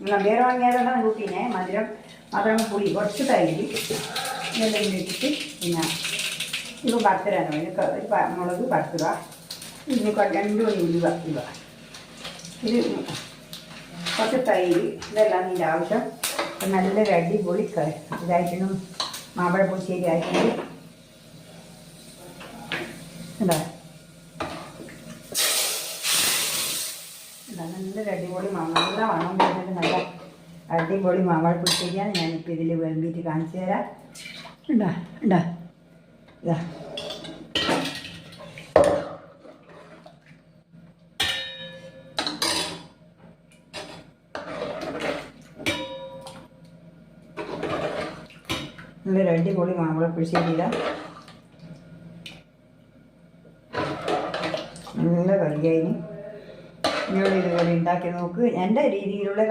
നമ്പേർ വാങ്ങിയതെല്ലാം കൂട്ടിനെ മധുരം മാത്രം പുളി കുറച്ച് തൈരി ഇതെല്ലാം ഇട്ടിട്ട് പിന്നെ ഇത് ഇതിന് ക- ഒരു മുളക് പറത്തുക ഇതിന് കൊ- രണ്ട് മണി ഉലുവ ഇവ ഇത് കുറച്ച് തൈര് ഇതെല്ലാം ഇതിന്റെ ആവശ്യം. നല്ല നല്ലൊരു പൊളി ഇതായിട്ടും മാമ്പഴ പുളിശ്ശേരി ആയിട്ടുണ്ട്. എന്താ നല്ലൊരു അടിപൊളി നല്ല മണം വരുന്നത് നല്ല അടിപൊളി മാമ്പഴ പുളിശ്ശേരിയാണ് ഞാനിപ്പോൾ ഇതിൽ വേമ്പിട്ട് കാണിച്ചു തരാം. ഉണ്ടാ ഉണ്ടാ ഇതാ. നല്ലൊരു അടിപൊളി മാമ്പഴ പുളിശ്ശേരി ഇതാ നല്ല കറിയായിന് നിങ്ങൾ ഇതുപോലെ ഉണ്ടാക്കി നോക്ക്. എന്റെ രീതിയിലുള്ള